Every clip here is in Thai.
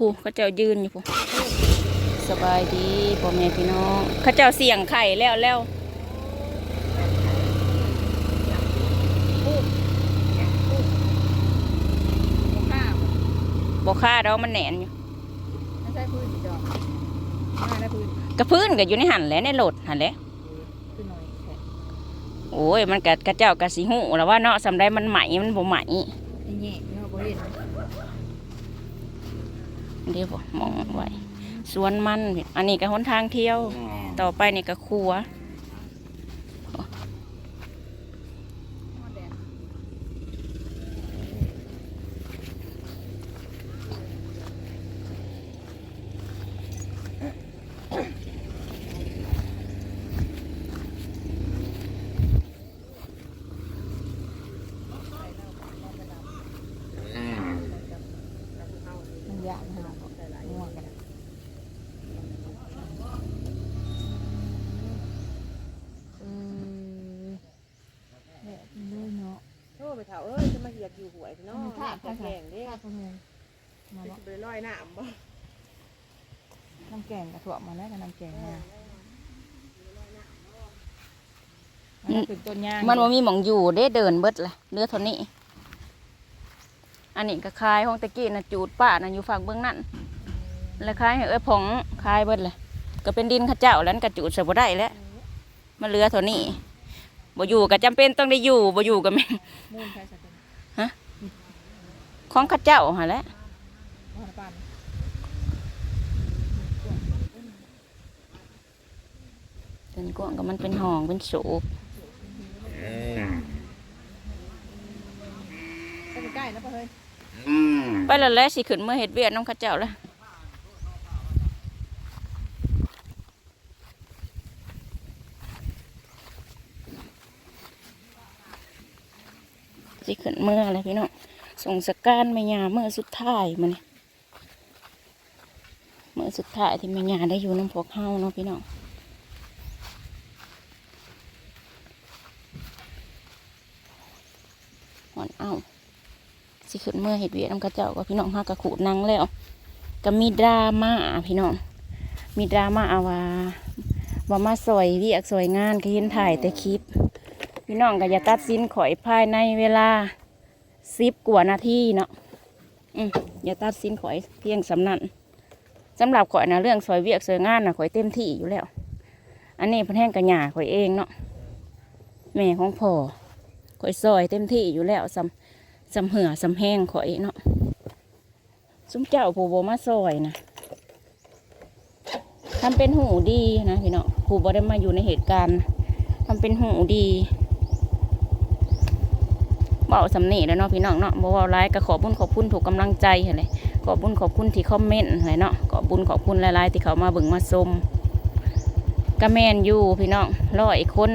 ผู้เขาเจ้ายืนอยู่ผู้สบายดีพ่อแม่พี่น้องเขาเจ้าเสี่ยงไข่แล้วแล้วข้าวบอกค่าเรามันแหนนอยู่ไม่ใช่พื้นดอกมาแล้วพื้นกระพื้นก็อยู่ในหันแหล้วในโหลดหันแหล้วขึ้นหน่อยแค่โอ้ยมันกะกระเจ้ากะสิหูแล้วว่าเนาะสำได้มันใหม่มันบ่ใหม่ไอ้แง่เนาะบ่เห็น เดี๋ยวบ่มองไว้สวนมัน อันนี้ก็หนทางเที่ยว ต่อไปนี่ก็ครัว มันยากนะง่วงกันอืมแบบนี้เนาะ โทษไปเถ อะเอ้ยจะมาเหยียบอยู่หวยพี่น้องข้าน้ำจะแข็งเด้ข้าประเมินมาไปแล้วไปลอยน้ำบ่น้ำแกงกระถั่วมาแล้วกับน้ำแกงมามันเป็นต้นย่างมันว่ามีหมองอยู่ได้เดินเบิดละเรือเท่านี้ อันนี้ก็คายห้องตะกี้นะจูดป้านะอยู่ฝั่งเบื้องนั่นแล้วคายให้เอ้ยผงคายเบิดเลยก็เป็นดินเข้าเจ้าแล้วนั่นก็จูดใส่บ่ได้แล้วมันเรือเท่านี้บ่อยู่ก็จำเป็นต้องได้อยู่บ่อยู่ก็แม่น มูนใครสักคน ของเข้าเจ้าหาแหล้วมหาปานเป็นกวางก็มันเป็นห้องเป็นโศกใกล้ๆนะป่ะเฮ้ยไปแล้วแหละสิขึ้นเมื่อเฮ็ดเวียดน้องเข้าเจ้าแล้วสิขึ้นเมื่ออะไรพี่น้อง ส่งสการแม่ยาเมื่อสุดท้ายมันเมื่อสุดท้ายที่แม่ยาได้อยู่น้ำพวกเฮาเนาะพี่น้องหอนเอาสิขึ้นเมื่อเห็ดเวียดน้ำกระเจ้าก็พี่น้องห้ากระขูดนังแล้วก็มีดราม่าพี่น้องมีดราม่าอาว่าว่ามาสวยเวียกสวยงานก็เห็นถ่ายแต่คลิป พี่น้องก็อย่าตัดสินข่อยภายในเวลา สิบกว่านาทีเนาะอืมอย่าตัดสินข่อยเพียงสำนันสำหรับข่อยนะเรื่องสวยเวียกสวยงานนะข่อยเต็มที่อยู่แล้ว อันนี้พันแห้งกระหยาข่อยเองเนาะแม่ของพ่อข่อยซอยเต็มที่อยู่แล้วสำสำเหือสำแห้งข่อยเนาะซุ้มเจ้าผู้โบมาซอยนะทำเป็นหูดีนะพี่เนาะผู้บได้มาอยู่ในเหตุการณ์ทำเป็นหูดี เบาสำเนีแล้วเนาะพี่น้องเนาะบ่เว้าร้ายก็ขอบุญขอบคุณถูกกำลังใจหั่นเลยขอบุญขอบคุณที่คอมเมนต์หั่นเลยเนาะขอบุญขอบคุณหลายๆที่เขามาเบิ่งมาชมกระแมนอยู่พี่น้องร้อยคน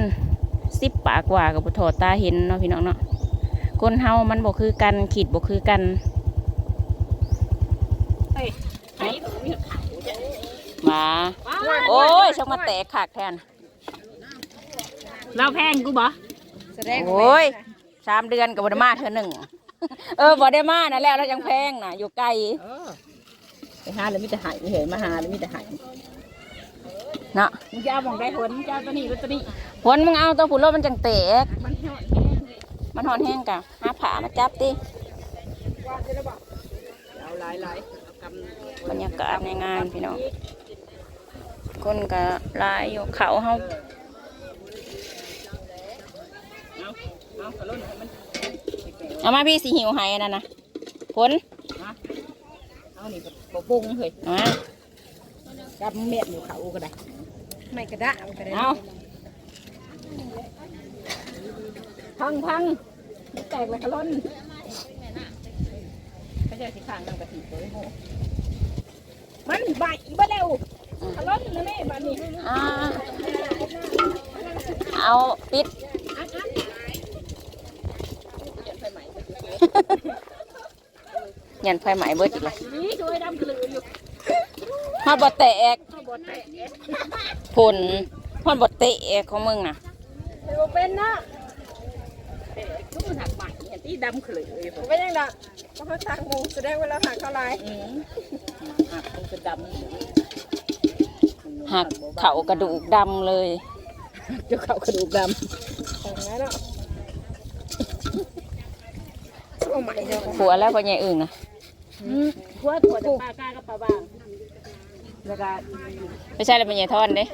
สิบปากกว่ากับบุถอดตาเห็นเนาะพี่น้องเนาะคนเฮามันบ่คือกันขีดบ่คือกันมาโอ้ยช่างมาแตกขากแทนเราแพงกูบ่แสดงโอ้ย สามเดือนกับบไดมาเธอหนึ่ง เออบไดมานะแล้วเรายังแพงนะอยู่ไกลไปหาแล้วมีแต่หายเหยมาหาแล้วมีแต่หายเนาะมึงจะเอามองได้ผลมึงจะเอาตัวนี้หรือตัวนี้ผลมึงเอาตัวผุนรถมันจังเตกมันหอดมันหอนแห้งกะหาผามาจับติเอาหลายหลายเอากำบรรยากาศในงานพี่น้องคนก็หลายอยู่เขาเฮาเอา เอากระโดดให้มันเอามาพี่สีหิวไห้นั่นนะผลเอานี่ปปุ้งเฮ้ยเอามากำเม็ดอยู่เขาก็ได้ไม่กระดะมันกระดะเอาพังพังแตกแล้วกระล้นก็จะสิข้างน้ำกะทิโอ้โหมันใบบ่เร็วกระล้นนะแม่บ้านนี้อ่าเอาปิด ยันไฟไหม้เบิดอีกเลยนี่ช่วยดำกลืออยู่ฮอดบ่แตกข้าวบดแตกผลฮอดบ่แตกของมึงน่ะเดี๋ยวเป็นนะทุกมันหักใหม่ที่ดำขลืออยู่เป็นยังไงก็เขาทางหมูแสดงว่าเราหักเขาลายหักมันจะดำหักเข่ากระดูกดำเลย เจ้าเขากระดูกดตรงนั้นเนาะ โอ้ใหม่เจ้าผัวแล้วพ่อใหญ่อึ่งนะำหัวถั่วจะปลากากับปลาบางแล้วก็ไม่ใช่แล้วพ่อใหญ่ทอนเด้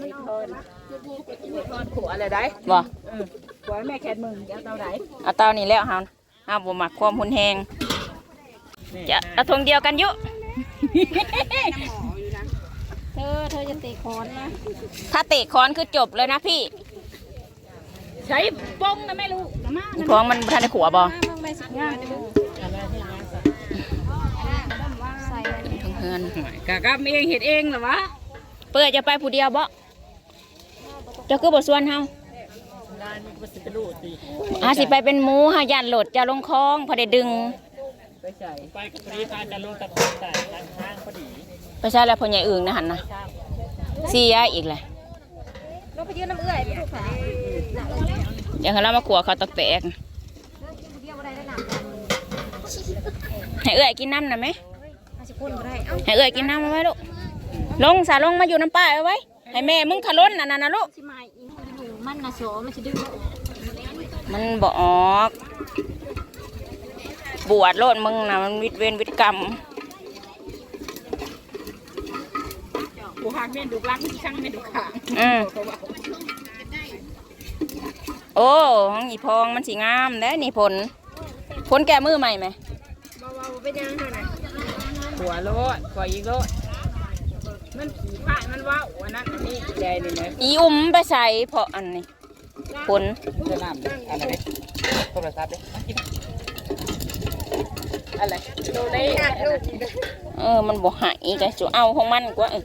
ไม่ทอนไม่ทอนขัวอะไรได้บ่ขัวแม่แคทมึงจะเอาเตาไหนเอาเต้านี่แล้วเฮาเฮาบ่มักความหุนแหงจะเอาทงเดียวกันอยุเธอเธอจะเตะคอนนะถ้าเตะค้อนคือจบเลยนะพี่ ใช้ป้งนะแม่ลูกนะมาท้องมันบ่ทันได้ขัวบ่มาเมืองใบสักงานดูใส่อันนี้ทั้งเฮือนกะกับเองเห็ดเองเหรอวะเปิดจะไปผู้เดียวบ่เจ้าคือบ่ส่วนเฮาลายมันก็สิเป็นลูกตีอาสิไปเป็นหมูเฮาย่านโหลดจะลงคลองพอได้ดึง ไปใส่ไปกับพอดีพาจะลงตะกแต่ทางข้างพอดีไปใช่แล้วพ่อใหญ่อึ่งนะหั่นนะเสียอีกแหละเรา ไปยืนน้ำเอื้อยไปดูค่ะอย่างเรามาขัวเขาวตอกแตกให้เอื้อยกินน้ำนะไหมอาสิคนบ่ได้เอ้าให้เอื้อยกินน้ำเอาไว้ลูกลงสาลงมาอยู่น้ำป้าเอาไว้ให้แม่มึงขะล้นน่ะนะนะลูกสิมาอีกอยู่มันน่ะโสมันสิดึงมันบออก บวชโลดมึงนะมันวิตเวรวิตกรรม กูหักเม่นดูรังช่างเม่นดูขางอืมโอ้ของอีพองมันสีงามได้นี่ผล ผลแก้มือใหม่ไหมเบาๆเป็นยังไงน่ะหัวโลดหัวอีกโลดมันขี่ผ่านมันว่าวอันนั้นอันนี้ใหญ่เลยนะอีอุ้มไปใส่เพราะอันนี้ผลจะน้ำอะไรเนี่ยโทรศัพท์เนี่ยอะไรโดนได้ เออมันบ่หายกะจะเอาของมันกว่าเออ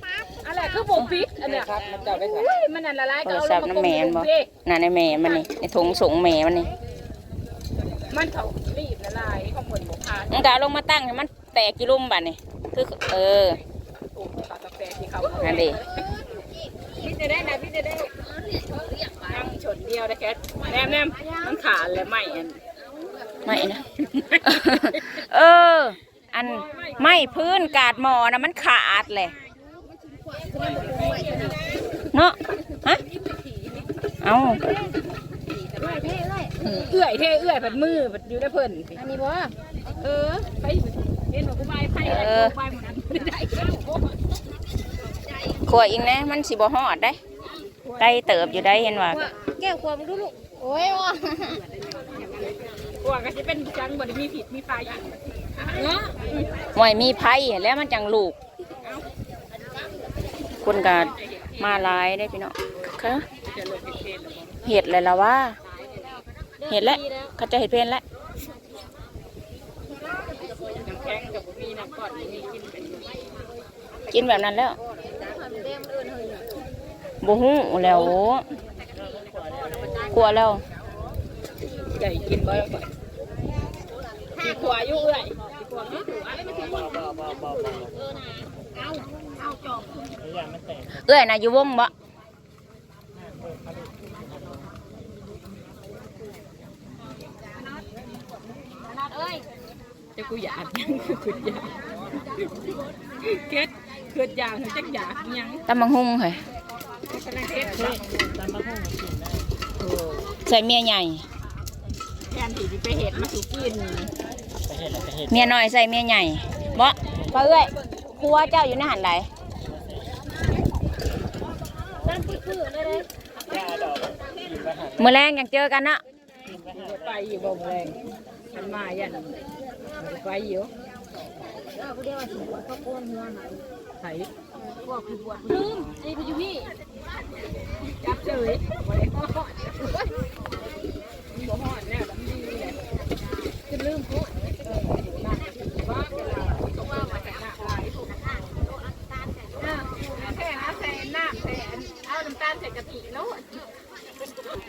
อะไรคือผมฟิกอันเนี้ยครับมันจะได้ครับมันอันละลายโทก็รเอาศัพท์น้ำแม่นบ่น่ะในแม่มันนี่ในถุงส่งแม่มันนี่มันเขารีบละลายข้างบนบกพานมึงกเอาลงมาตั้งให้มันแตกกี่ลุ่มบัดนี่คือเออโอ้ตัดกาแฟที่เขานั่นดิพี่จะได้นะพี่จะได้นั่งชนเดียวนะแคทแนมแนมมันขาดแล้วไม่อันไม่นะ เออ อันไม่พื้นกาดหมอนะมันขาดเลย เนาะฮะเอาเอื้อยเท่เอื้อยผัดมือผัดอยู่ได้เพิ่นอันนี้บ่เออไปเห็นว่ากูบายไพ่อะไรกูบายหมดนั้นไม่ได้แล้วขวอีกนะมันสิบ่ฮอดได้ไกลเติบอยู่ได้เห็นว่าว่าแก้วความดูลูกโอ้ยว่ะกูว่าก็จะเป็นจังบ่ได้มีผิดมีไฟอีกเนาะหวยมีไผ่แล้วมันจังลูก คนก็มาหลายได้พี่น้องค่ะจะลงเป็นเพลนเห็ดเลยละว่าเห็ดแล้วเขาจะเห็ดเพลนแล้วน้ำแข็งกับมีน้ำก้อนมีกินเป็นกินแบบนั้นแล้วบูฮู้แล้วกลัวแล้วใหญ่กินบ่แล้วก่อนกี่ขวาอยู่เอื้อยกี่ข วาอยู่หัวอะไรมันถึงบ่บ่บ่บ่เอ้ยนะอยู่วงบ่จะกูอยากยังกูขุดอยากเก็ดเกิดอยากจักอยากยังตำบังหุงเหรอกำลังเทสเลยตามมาห้องกินได้โอ้ใส่เมียใหญ่แทนที่จะไปเห็ดมาสู่กิน เมียน้อยใส่เมียใหญ่บ่ป้าเอ้ยครัวเจ้าอยู่ในหันไหนมือแรงยังเจอกันเนาะไปอยู่บ่มแรงมันมายันไปอยู่ผู้เดียวว่าสิบวชเขาโกนหัวหน่อยไถพวกคือบวชลืมไอ้พยุพี่จับเฉยบ่ได้ฮอดบ่ฮอดแล้วมันดีเลยจะลืมพวกว่าเวลาเขาว่ามาแต่หน้าหลายถูกแค่นะใส่น้ำใส่เอาน้ำตาลใส่กะทิแล้ว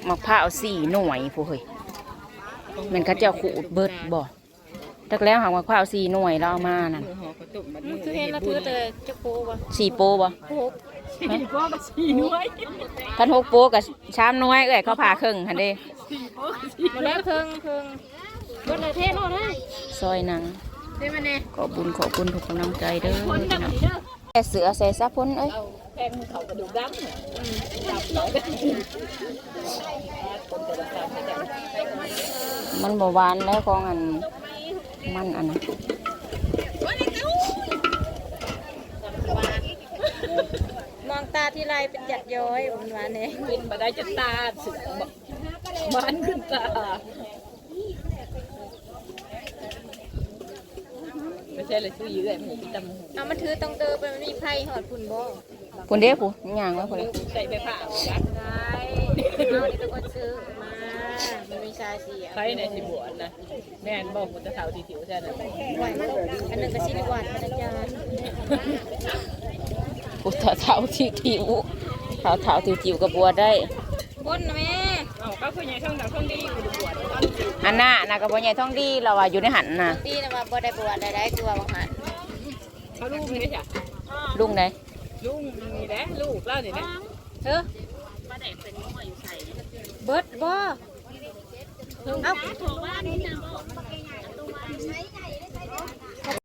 มะพร้าวสี่หน่วยผู้เฮ้ยมันเขาเจ้าขูดเบิดบ่ตักแล้วหางมะพร้าวสี่หน่วยเราเอามานั่นมือหอกระตุกมันคือเห็นแล้วคือแต่จะโกวะสี่โปบ่สี่พ่อกับสี่น้อยท่านหกโปกับชามหน่วยเอ้ยเขาผ่าครึ่งหันเด้สี่พ่อกับสี่มาแล้วเพิ่งเพิ่งบนเลยเทโลเลยซอยหนังได้มาแน่ขอบุญขอบคุณทุกกำลังใจเด้อพี่น้องแค่เสือใส่ซับพ้นเอ้ยเอา แพงเขากระดูกดำเนี่ยจับเราได้คนแต่ละสามให้กันมันบ่หวานแล้วของอันมันอันนั้นมองตาที่ไรเป็นหยัดย้อยหวานๆเนี่ยกินมาได้จะตาสุดบอกบ้านขึ้นตาไม่ใช่เลยซื้อเยอะมันมีตำหูเอามันถือตรงเตอเป็นมีไพ่หอดฝุ่นบ่ พุ่นเด้ผู้ย่างแล้วพุ่นเด้ใส่ไปผ้าจักได้เอานี่ตะกดซื้อมามันมีชาเสียใครในสิบวชนะแม่นบอกมุตะเสาที่ผิวใช่ไหมไหวอันหนึ่งก็ชิ้นหวานมันจานผู้เฒ่าเฒ่าที่ทิวเฒ่าเฒ่าที่ทิวกับบัวได้บนนะแม่เอาก็คือใหญ่ช่องหนังช่องดีอยู่บวชอันน่ะน่ะกับบ่ใหญ่ท้องดีเราว่าอยู่ในหันน่ะตีนะว่าบ่ได้บวชได้ได้คือว่าบางหันเขาลูกนี่จ้ะลุงไหน ลูกนี่แหละลูกเล่านี่นะเออเบิดบ่เอ้า